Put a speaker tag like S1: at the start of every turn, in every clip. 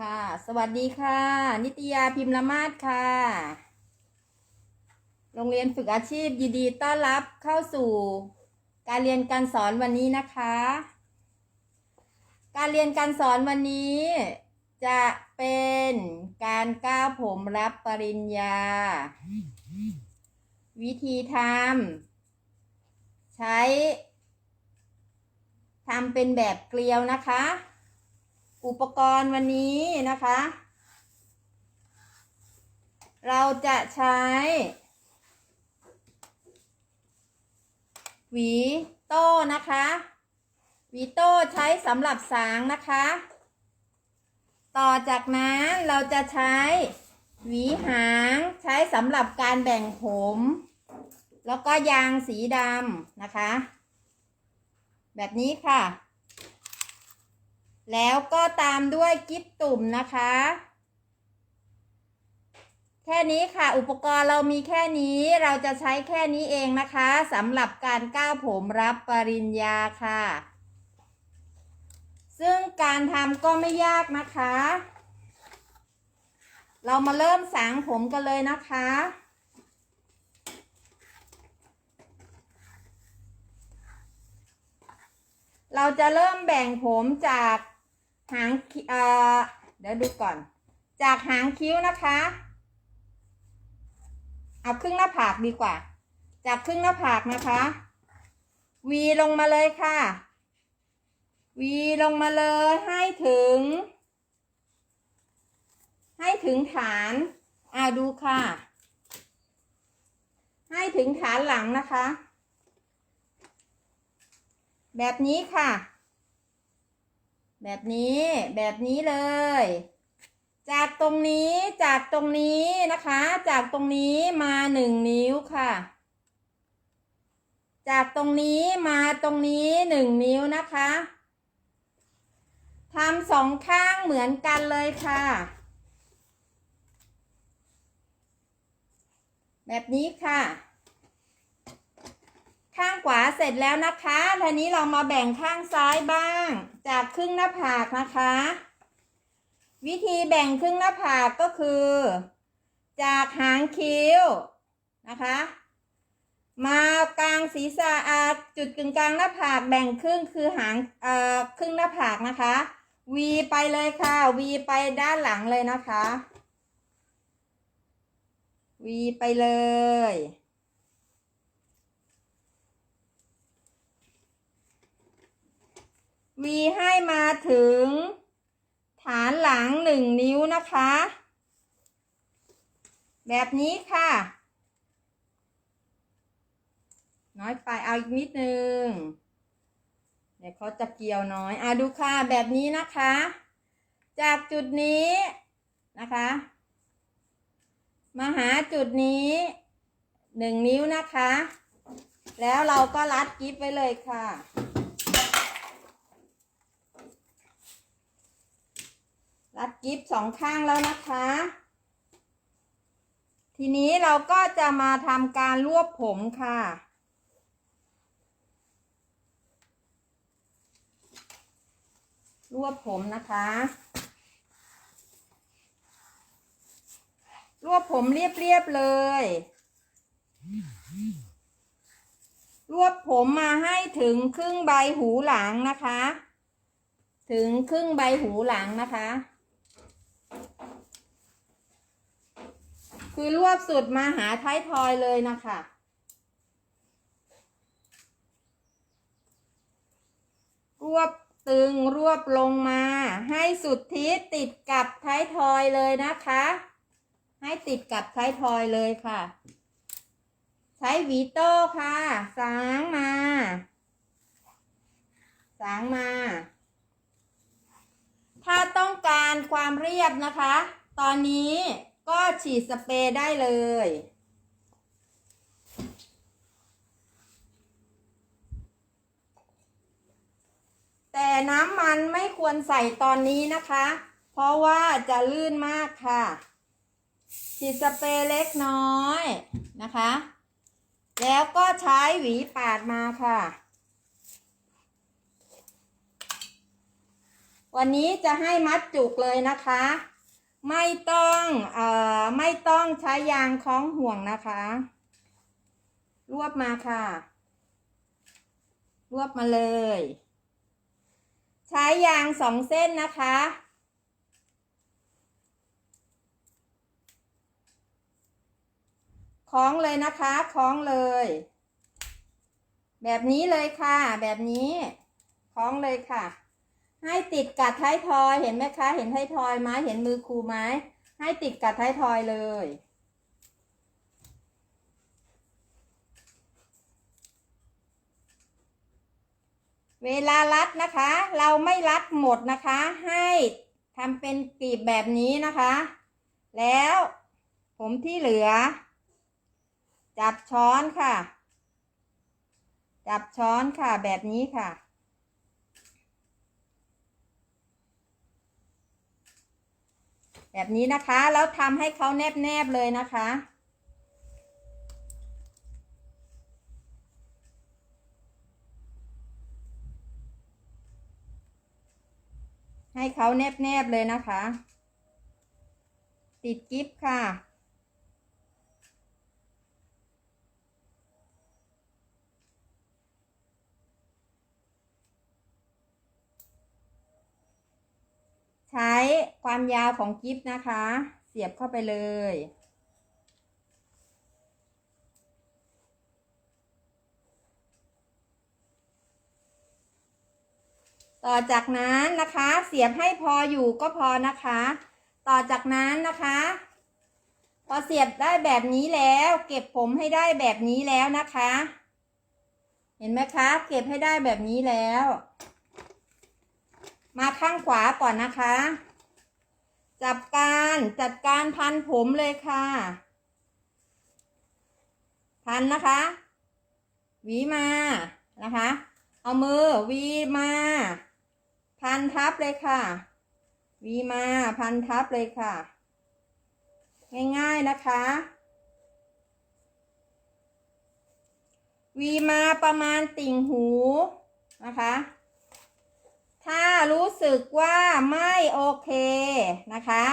S1: ค่ะ สวัสดีค่ะ นิตยาพิมพ์ละมาศค่ะ โรงเรียนฝึกอาชีพยินดีต้อนรับเข้าสู่ การเรียนการสอนวันนี้นะคะ การเรียนการสอนวันนี้ จะเป็นการก้าวผมรับปริญญา วิธีทำใช้ทำเป็นแบบเกลียวนะคะ อุปกรณ์วันนี้นะคะ เราจะใช้ หวีโต้นะคะ หวีโต้ใช้สำหรับสางนะคะ ต่อจากนั้นเราจะใช้หวีหางใช้สำหรับการแบ่งผม แล้วก็ยางสีดำนะคะ แบบนี้ค่ะ แล้วก็ตามด้วยกิ๊บตุ่มนะคะ แค่นี้ค่ะ อุปกรณ์เรามีแค่นี้เราจะใช้แค่นี้เองนะคะสำหรับการก้าวผมรับปริญญาค่ะ ซึ่งการทำก็ไม่ยากนะคะ เรามาเริ่มสางผมกันเลยนะคะเราจะเริ่มแบ่งผมจาก หางเอ่อเดี๋ยวดูก่อน จากหางคิ้วนะคะ เอาครึ่งหน้าผากดีกว่า จากครึ่งหน้าผากนะคะวีลงมาเลยค่ะวีลงมาเลยให้ถึง ให้ถึงฐานอ่าดูค่ะ ให้ถึงฐานหลังนะคะ แบบนี้ค่ะ แบบนี้แบบนี้เลย จากตรงนี้จากตรงนี้นะคะ จากตรงนี้มาหนึ่งนิ้วค่ะ จากตรงนี้มาตรงนี้หนึ่งนิ้วนะคะทำสองข้างเหมือนกันเลยค่ะ แบบนี้ค่ะ ข้างขวาเสร็จแล้วนะคะทีนี้เรามาแบ่งข้างซ้ายบ้าง จากครึ่งหน้าผากนะคะ วิธีแบ่งครึ่งหน้าผากก็คือ จากหางคิ้วนะคะ มากลางศีรษะอาจุดกึ่งกลางหน้าผากแบ่งครึ่งคือหางเอ่อครึ่งหน้าผากนะคะวีไปเลยค่ะวีไปด้านหลังเลยนะคะวีไปเลย วีให้มาถึง ฐานหลังหนึ่งนิ้วนะคะ แบบนี้ค่ะ น้อยไปเอาอีกนิดนึง เดี๋ยวเขาจะเกี่ยวน้อยอะดูค่ะแบบนี้นะคะ จากจุดนี้นะคะ มาหาจุดนี้หนึ่งนิ้วนะคะ แล้วเราก็รัดกิ๊บไว้เลยค่ะ รัดกิฟสองข้างแล้วนะคะ ทีนี้เราก็จะมาทำการรวบผมค่ะ รวบผมนะคะ รวบผมเรียบๆเลย รวบผมมาให้ถึงครึ่งใบหูหลังนะคะ ถึงครึ่งใบหูหลังนะคะ คือรวบสุดมาหาท้ายทอยเลยนะคะรวบตึงรวบลงมา ให้สุดทิศติดกับท้ายทอยเลยนะคะ ให้ติดกับท้ายทอยเลยค่ะ ใช้วีโต้ค่ะ สางมา สางมา ถ้าต้องการความเรียบนะคะ ตอนนี้ ก็ฉีดสเปรย์ได้เลย แต่น้ำมันไม่ควรใส่ตอนนี้นะคะ เพราะว่าจะลื่นมากค่ะ ฉีดสเปรย์เล็กน้อยนะคะ แล้วก็ใช้หวีปาดมาค่ะวันนี้จะให้มัดจุกเลยนะคะ ไม่ต้องเอ่อไม่ต้องใช้ยางคล้องห่วงนะคะ รวบมาค่ะ รวบมาเลย ใช้ยางสองเส้นนะคะคล้องเลยนะคะคล้องเลย แบบนี้เลยค่ะ แบบนี้คล้องเลยค่ะ ให้ติดกับท้ายทอยเห็นไหมคะ เห็นท้ายทอยไหมเห็นมือครูไหมให้ติดกับท้ายทอยเลย เวลารัดนะคะ เราไม่รัดหมดนะคะ ให้ทำเป็นกลีบแบบนี้นะคะ แล้วผมที่เหลือ จับช้อนค่ะ จับช้อนค่ะแบบนี้ค่ะ แบบนี้นะคะ แล้วทำให้เขาแนบๆเลยนะคะ ให้เขาแนบๆเลยนะคะ ติดกิฟค่ะ ใช้ความยาวของกิฟนะคะ เสียบเข้าไปเลย ต่อจากนั้นนะคะ เสียบให้พออยู่ก็พอนะคะ ต่อจากนั้นนะคะ พอเสียบได้แบบนี้แล้ว เก็บผมให้ได้แบบนี้แล้วนะคะ เห็นไหมคะ เก็บให้ได้แบบนี้แล้ว มาข้างขวาก่อนนะคะ จับการจัดการพันผมเลยค่ะ พันนะคะหวีมานะคะ เอามือวีมา พันทับเลยค่ะวีมาพันทับเลยค่ะ ง่ายๆนะคะวีมาประมาณติ่งหูนะคะ ถ้ารู้สึกว่าไม่โอเคนะคะ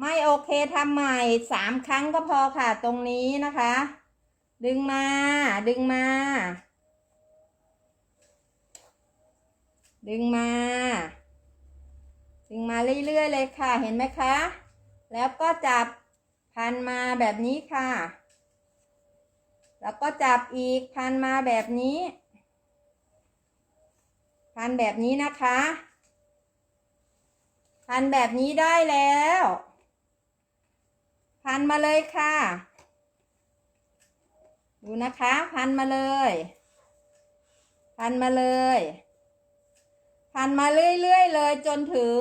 S1: ไม่โอเคทำใหม่สามครั้งก็พอค่ะตรงนี้นะคะ ดึงมาดึงมา ดึงมา ดึงมาเรื่อยๆเลยค่ะเห็นไหมคะ แล้วก็จับพันมาแบบนี้ค่ะ แล้วก็จับอีกพันมาแบบนี้ พันแบบนี้นะคะ พันแบบนี้ได้แล้ว พันมาเลยค่ะ ดูนะคะ พันมาเลย พันมาเลย พันมาเรื่อยๆเลยจนถึง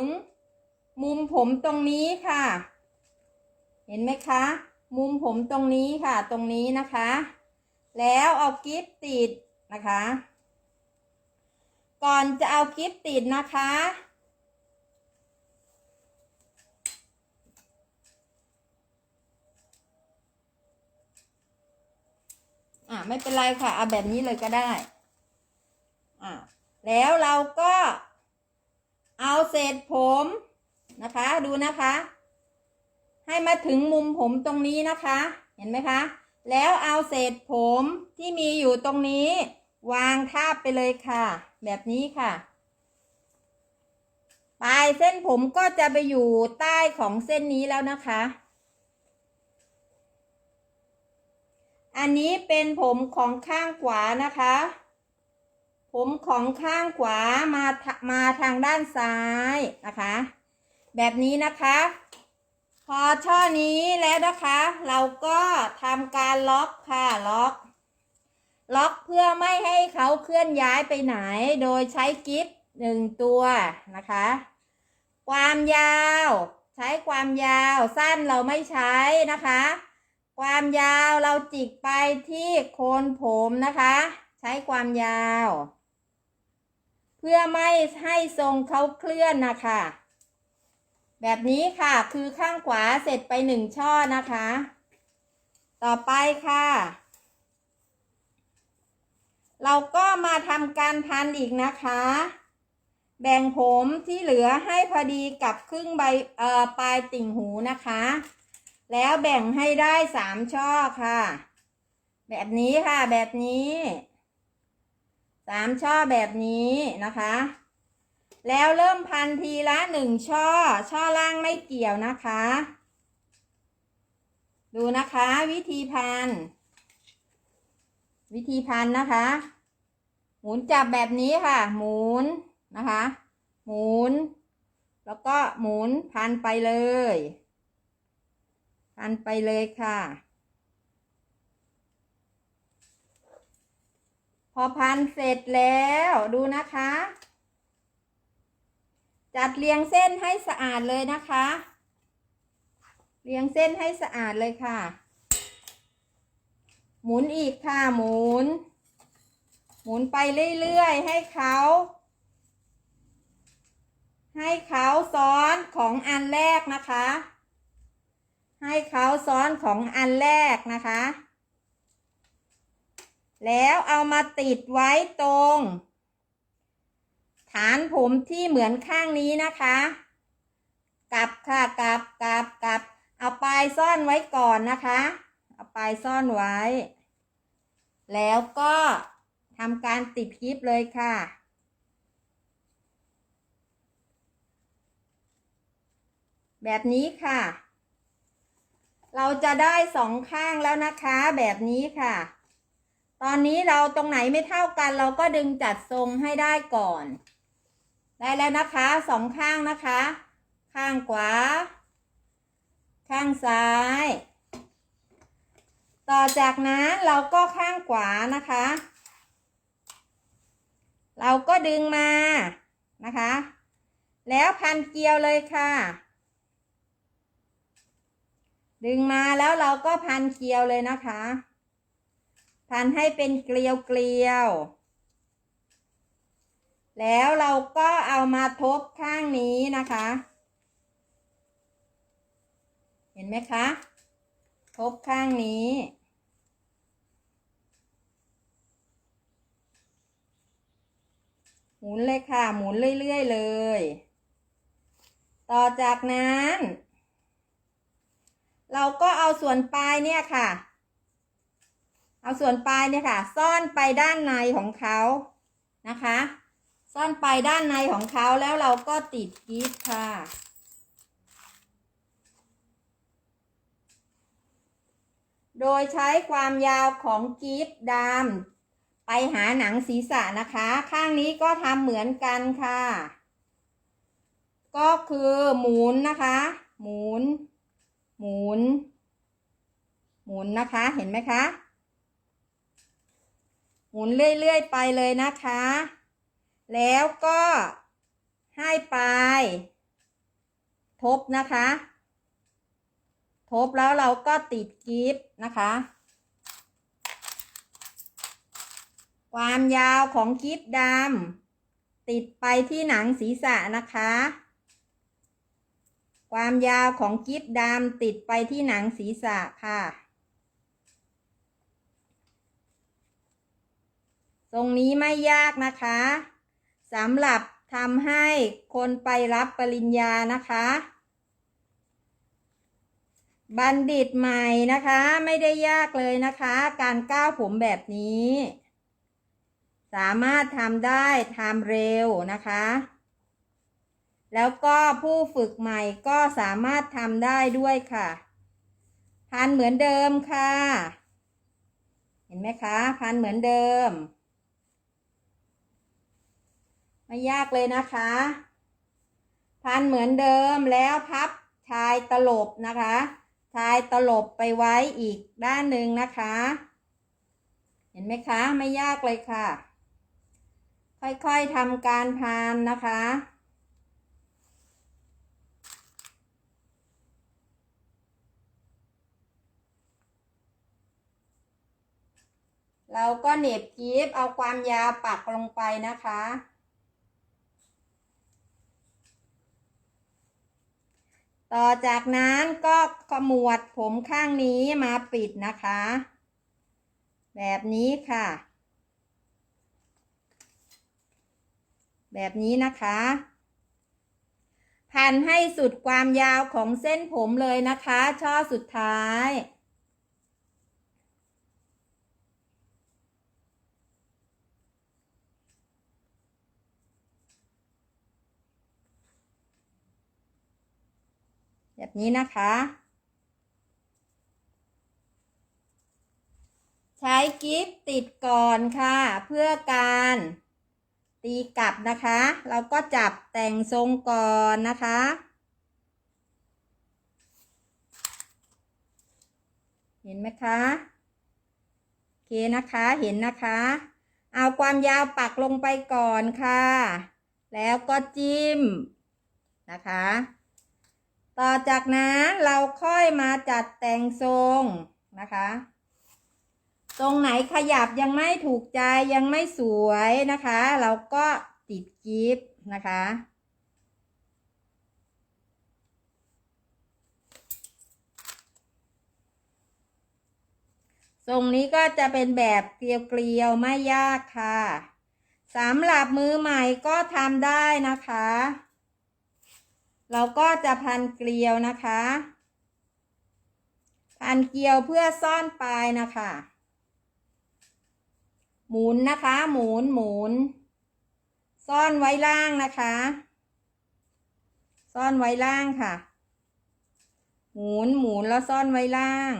S1: มุมผมตรงนี้ค่ะ เห็นไหมคะ มุมผมตรงนี้ค่ะ ตรงนี้นะคะ แล้วเอากิ๊บติดนะคะ ก่อนจะเอากิฟติดนะคะ อะไม่เป็นไรค่ะเอาแบบนี้เลยก็ได้ อะแล้วเราก็เอาเศษผมนะคะ ดูนะคะ ให้มาถึงมุมผมตรงนี้นะคะ เห็นไหมคะ แล้วเอาเศษผมที่มีอยู่ตรงนี้ วางทาบไปเลยค่ะ แบบนี้ค่ะ ปลายเส้นผมก็จะไปอยู่ใต้ของเส้นนี้แล้วนะคะ อันนี้เป็นผมของข้างขวานะคะ ผมของข้างขวามามาทางด้านซ้ายนะคะ แบบนี้นะคะ พอช่อนี้แล้วนะคะ เราก็ทำการล็อกค่ะล็อก ล็อกเพื่อไม่ให้เขาเคลื่อนย้ายไปไหน โดยใช้กิฟหนึ่งตัวนะคะ ความยาว ใช้ความยาวสั้นเราไม่ใช้นะคะ ความยาวเราจิกไปที่โคนผมนะคะ ใช้ความยาว เพื่อไม่ให้ทรงเขาเคลื่อนนะคะแบบนี้ค่ะคือข้างขวาเสร็จไปหนึ่งช่อนะคะ ต่อไปค่ะ เราก็มาทำการพันอีกนะคะ แบ่งผมที่เหลือให้พอดีกับครึ่งใบเอ่อปลายติ่งหูนะคะ แล้วแบ่งให้ได้สามช่อค่ะ แบบนี้ค่ะ แบบนี้สามช่อแบบนี้นะคะ แล้วเริ่มพันทีละหนึ่งช่อ ช่อล่างไม่เกี่ยวนะคะ ดูนะคะวิธีพัน วิธีพันนะคะ หมุนจับแบบนี้ค่ะ หมุนนะคะ หมุน แล้วก็หมุนพันไปเลย พันไปเลยค่ะ พอพันเสร็จแล้วดูนะคะ จัดเรียงเส้นให้สะอาดเลยนะคะ เรียงเส้นให้สะอาดเลยค่ะ หมุนอีกค่ะหมุน หมุนไปเรื่อยๆ ให้เขา ให้เขาซ้อนของอันแรกนะคะ ให้เขาซ้อนของอันแรกนะคะ แล้วเอามาติดไว้ตรง ฐานผมที่เหมือนข้างนี้นะคะ กลับค่ะกลับกลับกลับเอาปลายซ่อนไว้ก่อนนะคะ เอาปลายซ่อนไว้ แล้วก็ทำการติดคลิปเลยค่ะ แบบนี้ค่ะ เราจะได้สองข้างแล้วนะคะ แบบนี้ค่ะ ตอนนี้เราตรงไหนไม่เท่ากันเราก็ดึงจัดทรงให้ได้ก่อน ได้แล้วนะคะสองข้างนะคะ ข้างขวา ข้างซ้าย ต่อจากนั้นเราก็ข้างขวานะคะ เราก็ดึงมานะคะ แล้วพันเกลียวเลยค่ะ ดึงมาแล้วเราก็พันเกลียวเลยนะคะ พันให้เป็นเกลียวเกลียวแล้วเราก็เอามาทบข้างนี้นะคะ เห็นไหมคะ ทบข้างนี้ หมุนเลยค่ะ หมุนเรื่อยๆเลย ต่อจากนั้น เราก็เอาส่วนปลายเนี่ยค่ะ เอาส่วนปลายเนี่ยค่ะ ซ่อนไปด้านในของเขานะคะ ซ่อนไปด้านในของเขาแล้วเราก็ติดกิ๊บค่ะโดยใช้ความยาวของกิ๊บดำ ไปหาหนังศีรษะนะคะ ข้างนี้ก็ทำเหมือนกันค่ะ ก็คือหมุนนะคะ หมุน หมุน หมุนนะคะ เห็นไหมคะ หมุนเรื่อยๆไปเลยนะคะ แล้วก็ให้ปลายทบนะคะ ทบแล้วเราก็ติดกิฟนะคะ ความยาวของกิฟดำติดไปที่หนังศีรษะนะคะ ความยาวของกิฟดำติดไปที่หนังศีรษะค่ะ ตรงนี้ไม่ยากนะคะสำหรับทำให้คนไปรับปริญญานะคะ บัณฑิตใหม่นะคะ ไม่ได้ยากเลยนะคะ การก้าวผมแบบนี้ สามารถทำได้ทำเร็วนะคะ แล้วก็ผู้ฝึกใหม่ก็สามารถทำได้ด้วยค่ะ พันเหมือนเดิมค่ะ เห็นไหมคะ พันเหมือนเดิม ไม่ยากเลยนะคะ พันเหมือนเดิมแล้วพับชายตลบนะคะ ชายตลบไปไว้อีกด้านหนึ่งนะคะ เห็นไหมคะ ไม่ยากเลยค่ะ ค่อยๆทำการพันนะคะ เราก็เหน็บกีบเอาความยาวปักลงไปนะคะ ต่อจากนั้นก็ขมวดผมข้างนี้มาปิดนะคะ แบบนี้ค่ะ แบบนี้นะคะ พันให้สุดความยาวของเส้นผมเลยนะคะ ช่อสุดท้ายแบบนี้นะคะ ใช้กิฟติดก่อนค่ะ เพื่อการ ตีกลับนะคะ เราก็จับแต่งทรงก่อนนะคะ เห็นไหมคะโอเคนะคะเห็นนะคะ เอาความยาวปักลงไปก่อนค่ะ แล้วก็จิ้มนะคะ ต่อจากนั้นเราค่อยมาจัดแต่งทรงนะคะ ตรงไหนขยับยังไม่ถูกใจยังไม่สวยนะคะ เราก็ติดกิฟต์นะคะ ทรงนี้ก็จะเป็นแบบเกลียวๆไม่ยากค่ะสำหรับมือใหม่ก็ทำได้นะคะ เราก็จะพันเกลียวนะคะ พันเกลียวเพื่อซ่อนปลายนะคะ หมุนนะคะ หมุนหมุน ซ่อนไว้ล่างนะคะ ซ่อนไว้ล่างค่ะ หมุนหมุนแล้วซ่อนไว้ล่าง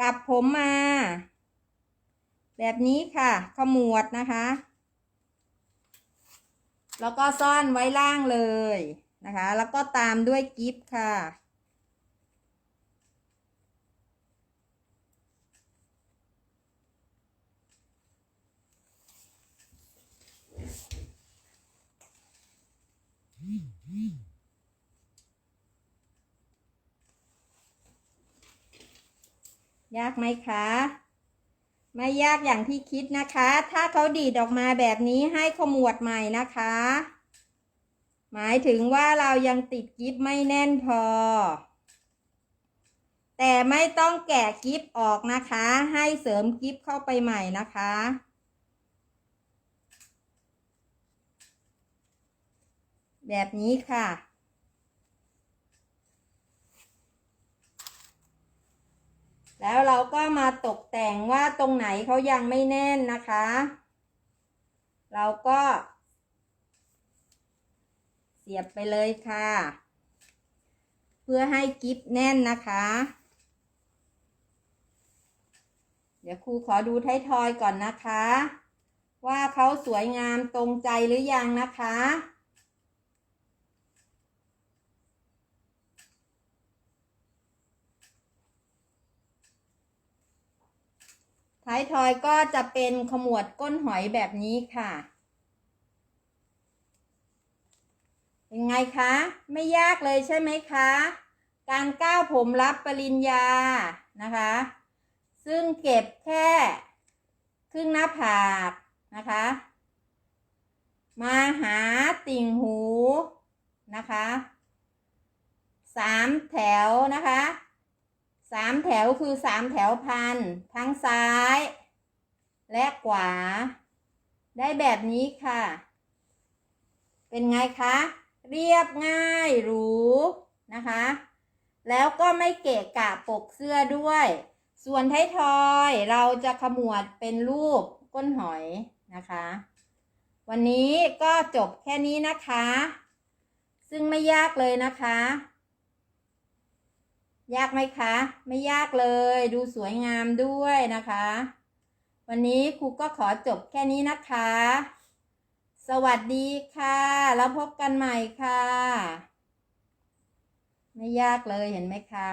S1: กลับผมมา แบบนี้ค่ะ ขมวดนะคะ แล้วก็ซ่อนไว้ล่างเลยนะคะ แล้วก็ตามด้วยกิฟต์ค่ะ ยากไหมคะ ไม่ยากอย่างที่คิดนะคะ ถ้าเขาดีดออกมาแบบนี้ให้ขมวดใหม่นะคะ หมายถึงว่าเรายังติดกิฟไม่แน่นพอ แต่ไม่ต้องแกะกิฟออกนะคะ ให้เสริมกิฟเข้าไปใหม่นะคะแบบนี้ค่ะ แล้วเราก็มาตกแต่งว่าตรงไหนเขายังไม่แน่นนะคะ เราก็ เสียบไปเลยค่ะ เพื่อให้กิฟแน่นนะคะ เดี๋ยวครูขอดูท้ายทอยก่อนนะคะ ว่าเขาสวยงามตรงใจหรือยังนะคะ ท้ายทอยก็จะเป็นขมวดก้นหอยแบบนี้ค่ะเป็นไงคะ ไม่ยากเลยใช่ไหมคะ การก้าวผมรับปริญญานะคะ ซึ่งเก็บแค่ครึ่งหน้าผากนะคะ มาหาติ่งหูนะคะสามแถวนะคะ สามแถวคือสามแถวพัน ทั้งซ้าย และขวา ได้แบบนี้ค่ะ เป็นไงคะ เรียบง่ายหรูนะคะ แล้วก็ไม่เกะกะปกเสื้อด้วย ส่วนท้ายทอยเราจะขมวดเป็นรูปก้นหอยนะคะ วันนี้ก็จบแค่นี้นะคะ ซึ่งไม่ยากเลยนะคะ ยากไหมคะ ไม่ยากเลยดูสวยงามด้วยนะคะ วันนี้ครูก็ขอจบแค่นี้นะคะ สวัสดีค่ะ แล้วพบกันใหม่ค่ะ ไม่ยากเลยเห็นไหมคะ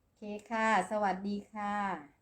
S1: โอเคค่ะ สวัสดีค่ะ